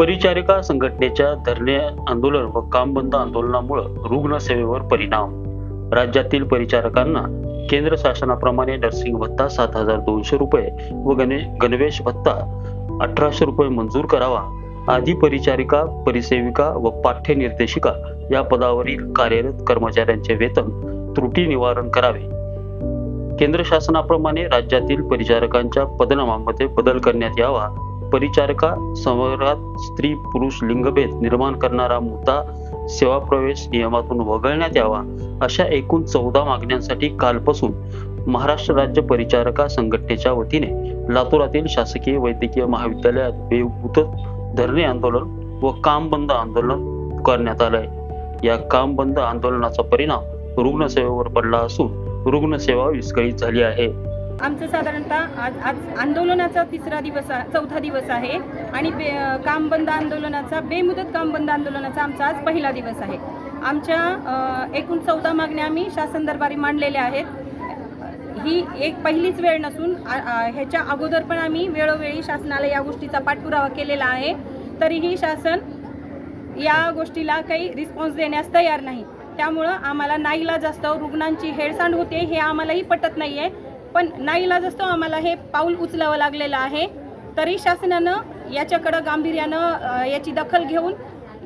परिचारिका संघटनेच्या धरणे आंदोलन व काम बंद आंदोलनामुळे रुग्णसेवेवर परिणाम. राज्यातील परिचारकांना केंद्र शासनाप्रमाणे नर्सिंग भत्ता सात हजार दोनशे रुपये व गणे गणवेश भत्ता अठराशे रुपये मंजूर करावा. आदी परिचारिका परिसेविका व पाठ्य निर्देशिका या पदावरील कार्यरत कर्मचाऱ्यांचे वेतन त्रुटी निवारण करावे. केंद्र शासनाप्रमाणे राज्यातील परिचारकांच्या पदनामामध्ये बदल करण्यात यावा. परिचारका संवर्गात स्त्री पुरुष लिंगभेद निर्माण करणारा मुद्दा सेवा प्रवेश नियमातून वगळण्यात यावा अशा एकूण चौदा मागण्यांसाठी कालपासून महाराष्ट्र राज्य परिचारका संघटनेच्या वतीने लातूरातील शासकीय वैद्यकीय महाविद्यालयात बेमुदत धरणे आंदोलन व काम बंद आंदोलन करण्यात आलंय. या काम बंद आंदोलनाचा परिणाम रुग्णसेवेवर पडला असून रुग्णसेवा विस्कळीत झाली आहे. आमचं साधारणतः आज आज आंदोलनाचा तिसरा दिवस चौथा दिवस आहे आणि बे काम बंद आंदोलनाचा बेमुदत काम बंद आंदोलनाचा आमचा आज पहिला दिवस आहे. आमच्या एकूण चौदा मागण्या आम्ही शासन दरबारी मांडलेल्या आहेत. ही एक पहिलीच वेळ नसून ह्याच्या अगोदर पण आम्ही वेळोवेळी शासनाला या गोष्टीचा पाठपुरावा केलेला आहे. तरीही शासन या गोष्टीला काही रिस्पॉन्स देण्यास तयार नाही. त्यामुळं आम्हाला नाईला जास्त रुग्णांची हेळसांड होते हे आम्हालाही पटत नाही आहे पण नाईलाज असतो आम्हाला हे पाऊल उचलावं लागलेलं आहे. तरी शासनानं याच्याकडं गांभीर्यानं याची दखल घेऊन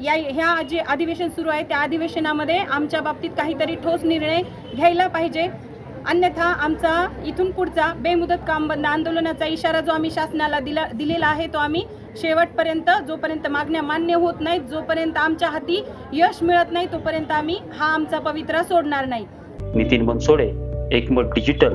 या ह्या जे अधिवेशन सुरू आहे त्या अधिवेशनामध्ये आमच्या बाबतीत काहीतरी ठोस निर्णय घ्यायला पाहिजे. अन्यथा आमचा इथून पुढचा बेमुदत काम बंद आंदोलनाचा इशारा जो आम्ही शासनाला दिला दिलेला आहे तो आम्ही शेवटपर्यंत जोपर्यंत मागण्या मान्य होत नाहीत जोपर्यंत आमच्या हाती यश मिळत नाही तोपर्यंत आम्ही हा आमचा पवित्रा सोडणार नाही. Nitin Bansode Ekmat digital.